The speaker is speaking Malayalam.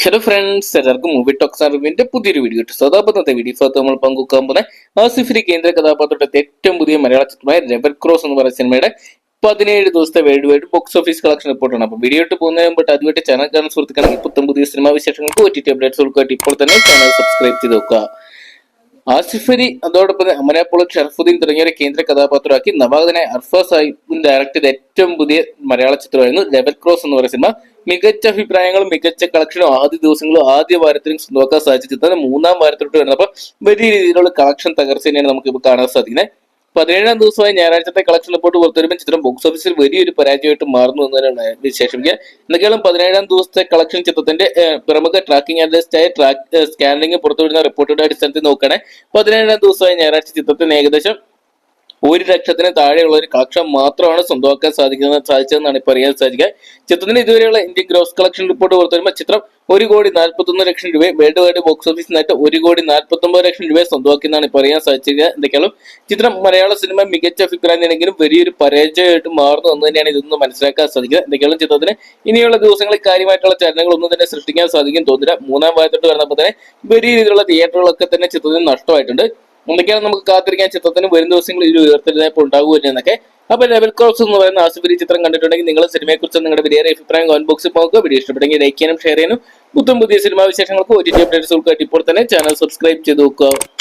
ഹലോ ഫ്രണ്ട്സ് എല്ലാവർക്കും മൂവി ടോക്സ് അറിവിന്റെ പുതിയൊരു വീഡിയോ ഇട്ടു സദാപന്നത്തെ വീഡിയോ ഫോർ നമ്മൾ പങ്കുവെക്കാൻ പോകുന്ന ആസിഫിരി കേന്ദ്ര കഥാപാത്രത്തെ ഏറ്റവും പുതിയ മലയാള ചിത്രമായ റെബൽ ക്രോസ് എന്ന് പറയുന്ന സിനിമയുടെ പതിനേഴ് ദിവസത്തെ world wide box office collection റിപ്പോർട്ടാണ് അപ്പോൾ വീഡിയോ ഇട്ട് പോകുന്നതിന് മുമ്പ് അതുമായിട്ട് ചാനൽ കാണുന്ന സുഹൃത്തുക്കളാണെങ്കിൽ പുത്തം പുതിയ സിനിമാ വിശേഷങ്ങൾക്ക് ഒ ടി ടി ഇപ്പോൾ തന്നെ ചാനൽ സബ്സ്ക്രൈബ് ചെയ്ത് നോക്കുക ആസിഫ് അലി അതോടൊപ്പം തന്നെ അമര ഷർഫുദ്ദീൻ തുടങ്ങിയവരെ കേന്ദ്ര കഥാപാത്രമാക്കി നവാഗതനായ അർഫ സാഹിബ് ഡയറക്ട് ചെയ്ത ഏറ്റവും പുതിയ മലയാള ചിത്രമായിരുന്നു ലെവൽ ക്രോസ് എന്ന് പറയുന്ന സിനിമ. മികച്ച അഭിപ്രായങ്ങളും മികച്ച കളക്ഷനും ആദ്യ ദിവസങ്ങളും ആദ്യ വാരത്തിലും നോക്കാൻ സാധിച്ച ചിത്രം മൂന്നാം വാരത്തിലോട്ട് വരുന്നപ്പോൾ വലിയ രീതിയിലുള്ള കളക്ഷൻ തകർച്ച തന്നെയാണ് നമുക്ക് ഇപ്പോൾ കാണാൻ സാധിക്കുന്നത്. പതിനേഴാം ദിവസമായി ഞായറാഴ്ചത്തെ കളക്ഷൻ റിപ്പോർട്ട് പുറത്തുവരുമ്പോൾ ചിത്രം ബോക്സ് ഓഫീസിൽ വലിയൊരു പരാജയമായിട്ട് മാറുന്നു എന്നതിനാണ് വിശേഷം വിശേഷിപ്പിക്കുക എന്തൊക്കെയാണ് പതിനേഴാം ദിവസത്തെ കളക്ഷൻ ചിത്രത്തിന്റെ പ്രമുഖ ട്രാക്കിംഗ് അനലിസ്റ്റായ ട്രാക്ക് സ്കാനിംഗ് പുറത്തുവിടുന്ന റിപ്പോർട്ടുകളുടെ അടിസ്ഥാനത്തിൽ നോക്കുകയാണ്. പതിനേഴാം ദിവസമായി ഞായറാഴ്ച ചിത്രത്തിന് ഏകദേശം ഒരു ലക്ഷത്തിന് താഴെയുള്ള ഒരു കളക്ഷൻ മാത്രമാണ് സ്വന്തമാക്കാൻ സാധിക്കുന്നത് സാധിച്ചതെന്നാണ് ഇപ്പോൾ അറിയാൻ സാധിക്കുക. ചിത്രത്തിന് ഇതുവരെയുള്ള ഇന്ത്യൻ ഗ്രോസ് കളക്ഷൻ റിപ്പോർട്ട് പുറത്തുവരുമ്പോൾ ചിത്രം ഒരു കോടി നാൽപ്പത്തൊന്ന് ലക്ഷം രൂപ world wide box office net ഒരു കോടി നാൽപ്പത്തൊമ്പത് ലക്ഷം രൂപ സ്വന്തമാക്കിയെന്നാണ് ഇപ്പോൾ അറിയാൻ സാധിച്ചത്. എന്തൊക്കെയാണ് ചിത്രം മലയാള സിനിമ മികച്ച അഭിപ്രായം നേടെങ്കിലും വലിയൊരു പരാജയമായിട്ട് മാറുന്നു എന്ന് തന്നെയാണ് ഇതൊന്ന് മനസ്സിലാക്കാൻ സാധിക്കുക എന്തൊക്കെയാണ് ചിത്രത്തിന് ഇനിയുള്ള ദിവസങ്ങളിൽ കാര്യമായിട്ടുള്ള ചലനങ്ങൾ ഒന്നും തന്നെ സൃഷ്ടിക്കാൻ സാധിക്കും തോന്നില്ല മൂന്നാം ഭാഗത്തോട്ട് വരുന്നപ്പോൾ തന്നെ വലിയ രീതിയിലുള്ള തിയേറ്ററുകളൊക്കെ തന്നെ ചിത്രത്തിന് നഷ്ടമായിട്ടുണ്ട്. എന്തൊക്കെയാണ് നമുക്ക് കാത്തിരിക്കാൻ ചിത്രത്തിന് വരും ദിവസങ്ങളിൽ ഒരു ഉയർത്തെഴുന്നേപ്പ് ഉണ്ടാകുമല്ലോ എന്നൊക്കെ. അപ്പൊ ലെവൽ ക്രോസ് എന്ന് പറയുന്ന ആസിഫലി ചിത്രം കണ്ടിട്ടുണ്ടെങ്കിൽ നിങ്ങൾ സിനിമയെക്കുറിച്ച് നിങ്ങളുടെ വലിയ അഭിപ്രായം കമന്റ് ബോക്സിൽ പോകുക വീഡിയോ ഇഷ്ടപ്പെട്ടെങ്കിൽ ലൈക്ക് ചെയ്യാനും ഷെയർ ചെയ്യാനും. പുത്തും പുതിയ സിനിമാ വിശേഷങ്ങൾക്ക് ഒ ടി ടി ഇപ്പോൾ തന്നെ ചാനൽ സബ്സ്ക്രൈബ് ചെയ്ത് നോക്കുക.